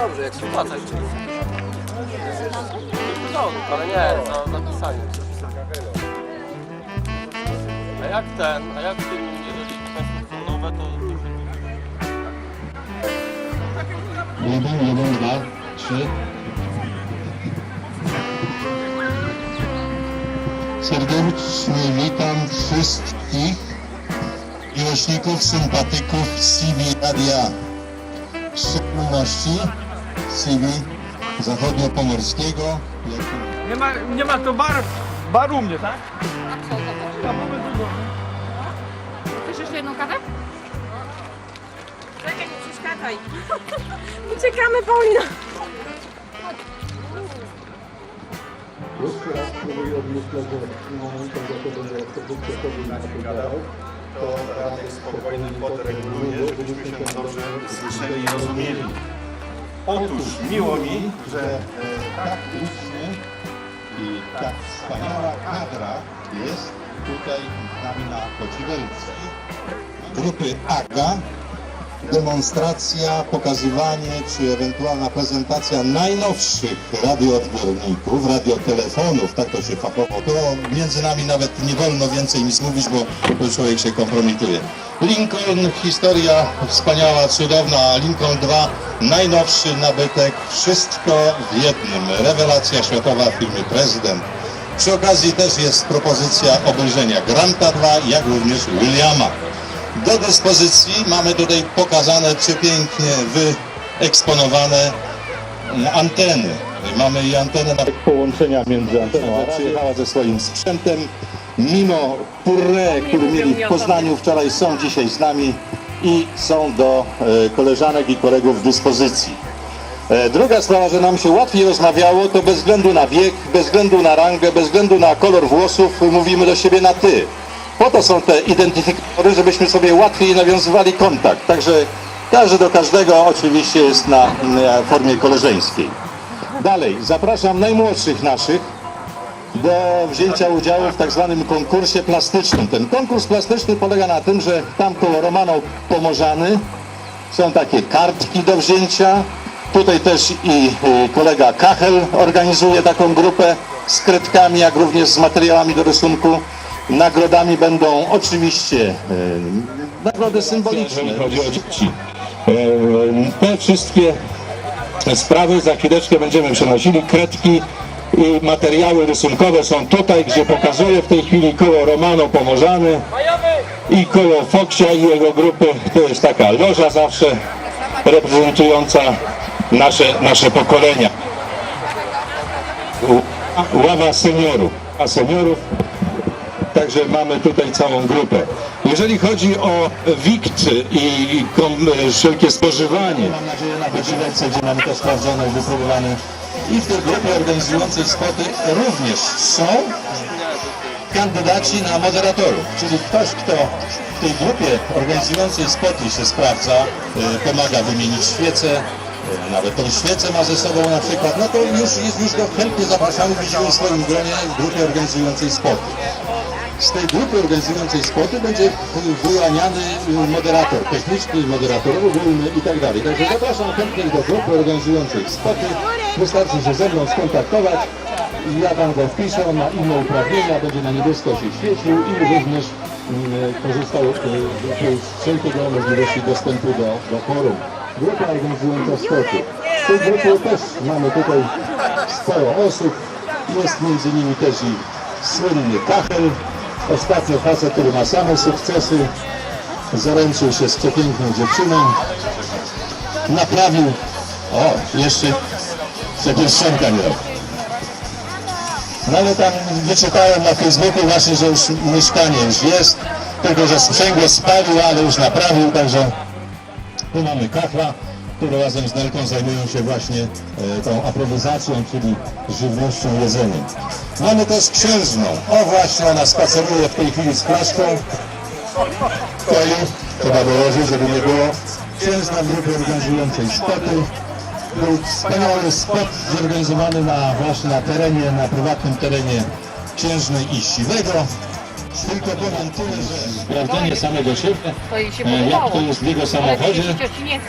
dobrze, jak współpracać, czyli... No, ale nie, na napisanie. A jak ten, a jak tym, jeżeli państwo są nowe, to... Jeden, jeden, dwa, trzy. Serdecznie witam wszystkich miłośników, sympatyków CB Radia, w szczególności CB Zachodniopomorskiego, jak Nie ma, nie ma to bar, bar u mnie, tak? A mamy długo. Chcesz jeszcze jedną kawę? Czekaj, nie przeszkadzaj. Uciekamy, Paulina. Jeszcze raz spróbuję odmyśleć, że momentem, że to będzie produkcja COVID gadał, to raczej spokojny podreguluję, żebyśmy się dobrze słyszeli i rozumieli. Otóż miło mi, że e, tak licznie i tak wspaniała kadra jest tutaj z nami na Kociwelce. Grupy AGA, demonstracja, pokazywanie czy ewentualna prezentacja najnowszych radioodbiorników, radiotelefonów, tak to się fachowo, to między nami nawet nie wolno więcej nic mówić, bo człowiek się kompromituje. Lincoln, historia wspaniała, cudowna, Lincoln 2, najnowszy nabytek, wszystko w jednym, rewelacja światowa w filmie Prezydent. Przy okazji też jest propozycja obejrzenia Granta 2, jak również Williama. Do dyspozycji mamy tutaj pokazane przepięknie wyeksponowane anteny. Mamy i antenę na połączenia między anteną, a przyjechała ze swoim sprzętem. Mimo purre, który mieli w Poznaniu wczoraj, są dzisiaj z nami i są do e, koleżanek i kolegów w dyspozycji. E, Druga sprawa, że nam się łatwiej rozmawiało, to bez względu na wiek, bez względu na rangę, bez względu na kolor włosów, mówimy do siebie na ty. To są te identyfikatory, żebyśmy sobie łatwiej nawiązywali kontakt. Także każdy do każdego oczywiście jest na mm, formie koleżeńskiej. Dalej, zapraszam najmłodszych naszych do wzięcia udziału w tak zwanym konkursie plastycznym. Ten konkurs plastyczny polega na tym, że tam koło Romano Pomorzany są takie kartki do wzięcia, Tutaj też i y, kolega Kachel organizuje taką grupę z kredkami, jak również z materiałami do rysunku. Nagrodami będą oczywiście y, nagrody symboliczne. E, Te wszystkie sprawy za chwileczkę będziemy przenosili. Kredki i materiały rysunkowe są tutaj, gdzie pokazuję w tej chwili koło Romano Pomorzany i koło Foksia i jego grupy. To jest taka loża zawsze reprezentująca nasze, nasze pokolenia. Ława seniorów. A seniorów Także mamy tutaj całą grupę. Jeżeli chodzi o wikt i kom, wszelkie spożywanie. Mam nadzieję na wyżywce, gdzie mamy to sprawdzone i wypróbowane. I w tej grupie organizującej spoty również są kandydaci na moderatorów, czyli ktoś, kto w tej grupie organizującej spoty się sprawdza, y, pomaga wymienić świece, y, nawet tą świecę ma ze sobą na przykład, no to już, już, już go chętnie zapraszamy, widzimy w swoim gronie w grupie organizującej spoty. Z tej grupy organizującej spoty będzie wyłaniany moderator, techniczny moderator ogólny i tak. Także zapraszam chętnych do grupy organizującej spoty. Wystarczy się ze mną skontaktować. Ja tam go wpiszę, on ma inne uprawnienia, będzie na niebiesko się świecił i również mm, korzystał y, z wszelkiego możliwości dostępu do, do forum. Grupa organizująca spoty. W tej grupie też mamy tutaj sporo osób. Jest między nimi też i słynny Kachel, ostatnio facet, który ma same sukcesy, zaręczył się z przepiękną dziewczyną, naprawił, o, jeszcze przecież Szczęka nie. No ale tam wyczytałem na Facebooku właśnie, że już mieszkanie już jest, tylko że sprzęgło spalił, ale już naprawił, także tu mamy kachla, które razem z Nelką zajmują się właśnie e, tą aprowizacją, czyli żywnością, jedzeniem. Mamy też księżną. O właśnie, ona spaceruje w tej chwili z flaszką. Koi, trzeba dołożyć, żeby nie było. Księżna w grupie organizującej spoty. Był wspaniały spot zorganizowany na, właśnie na terenie, na prywatnym terenie Księżnej i Siwego. Tylko powiem tyle, że sprawdzenie samego siebie, e, jak to jest w jego samochodzie,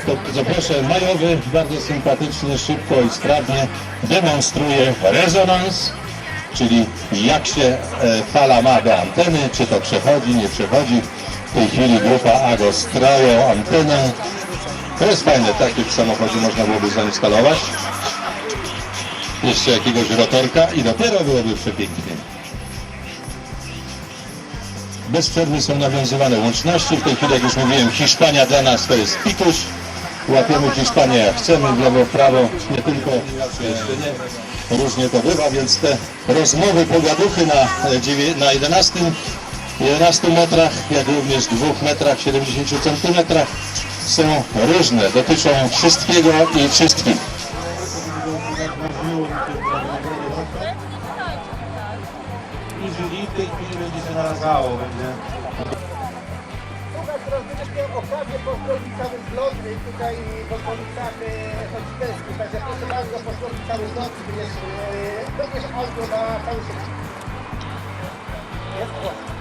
to bardzo proszę, majowy, bardzo sympatycznie, szybko i sprawnie demonstruje rezonans, czyli jak się e, fala ma do anteny, czy to przechodzi, nie przechodzi. W tej chwili grupa AGO stroją antenę. To jest fajne, takie w samochodzie można byłoby zainstalować. Jeszcze jakiegoś rotorka i dopiero byłoby przepięknie. Bez przerwy są nawiązywane łączności. W tej chwili, jak już mówiłem, Hiszpania dla nas to jest pikuś. Łapiemy Hiszpanię jak chcemy, w lewo, w prawo, nie tylko, nie. Różnie to bywa, więc te rozmowy, pogaduchy na, e, na 11, 11 metrach, jak również 2 metrach, 70 centymetrach są różne, dotyczą wszystkiego i wszystkich. Naradzało, będzie Słuchaj, teraz będziesz miał okazję pozdrowić cały zlot y, tutaj w okolicach y, Chodzicielskich, także proszę bardzo pozdrowić cały zlot, będziesz, y, będziesz auto na cały świat. Jest głos.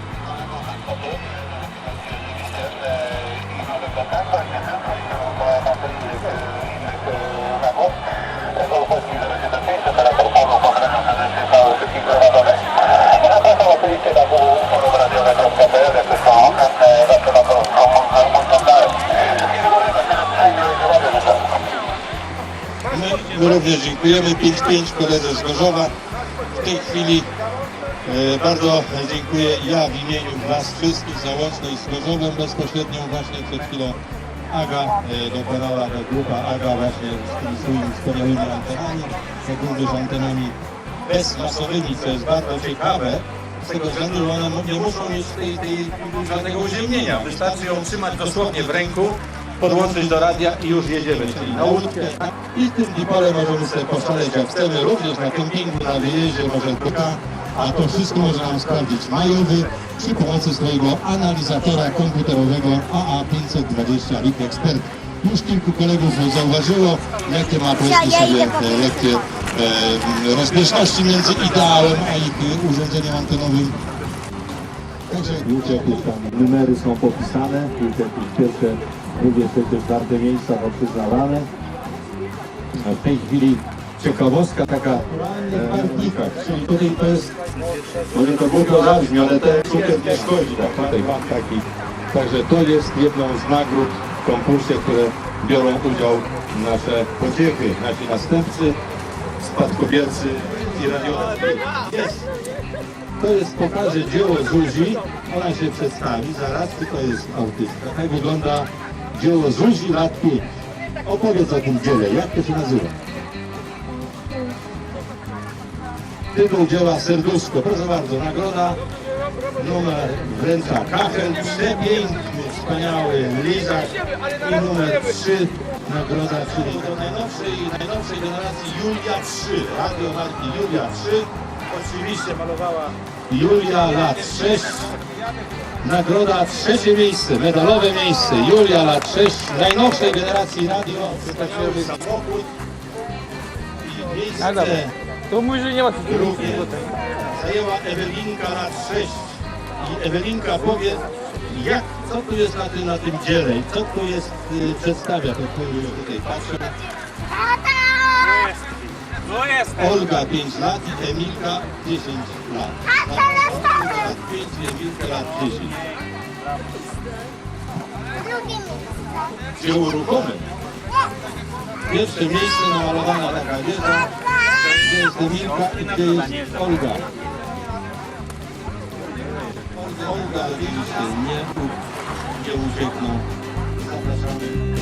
My również dziękujemy 5-5 koledze z Gorzowa. W tej chwili e, bardzo dziękuję ja w imieniu Was wszystkich za łączność z Gorzowem bezpośrednią właśnie przed chwilą Aga e, dokonała, grupa Aga właśnie z tymi swoimi wspaniałymi antenami, jak również antenami bezmasowymi, co jest bardzo ciekawe. Z tego względu, że one nie muszą mieć tej, tej, żadnego uziemnienia. Wystarczy ją trzymać dosłownie w ręku, podłączyć do radia i już jedziemy, czyli na łódkę. I tym dipole możemy sobie poszaleć jak chcemy, również na kempingu, na wyjeździe, może tylko. A to wszystko może nam sprawdzić majowy przy pomocy swojego analizatora komputerowego AA520 RIP Expert. Już kilku kolegów zauważyło, jakie ma powiedzmy sobie lekkie rozbieżności między ideałem a ich e, urządzeniem antenowym. Także jakieś tam numery są popisane, już jakieś pierwsze, drugie, trzecie, czwarte miejsca są przyznawane. A w tej chwili ciekawostka taka e, w barwnikach, czyli tutaj to jest, może to głupio zabrzmi, ale ten cukier nie szkodzi, tak, tutaj mam taki. Także to jest jedną z nagród w konkursie, które biorą udział nasze pociechy, nasi następcy, spadkobiercy i radiowy. Jest. To jest, pokażę dzieło Zuzi, ona się przedstawi zaraz, to jest artystka. Tak wygląda dzieło Zuzi lat 5. Opowiedz o tym dziele, jak to się nazywa? Tytuł dzieła Serduszko, proszę bardzo, nagroda numer wręcza Kachel, przepiękny, wspaniały lizak i numer 3 nagroda, do najnowszej, najnowszej generacji Julia 3, radio marki Julia 3, oczywiście malowała. Julia lat 6, nagroda trzecie miejsce, medalowe miejsce, Julia lat 6, najnowszej generacji radio, przedstawiowy samochód i miejsce To mój, że nie ma drugie. zajęła Ewelinka lat 6 i Ewelinka powie jak, co tu jest na tym, na tym dziele i co tu jest, y, przedstawia, to tu już tutaj patrzę. Olga 5 lat i Emilka 10 lat. Lat 5 i Emilka lat 10. Dzieło ruchome. Pierwsze miejsce namalowana taka wieża. Gdzie jest Emilka i gdzie jest Olga? Olga, nie, nie uciekną. Zapraszamy.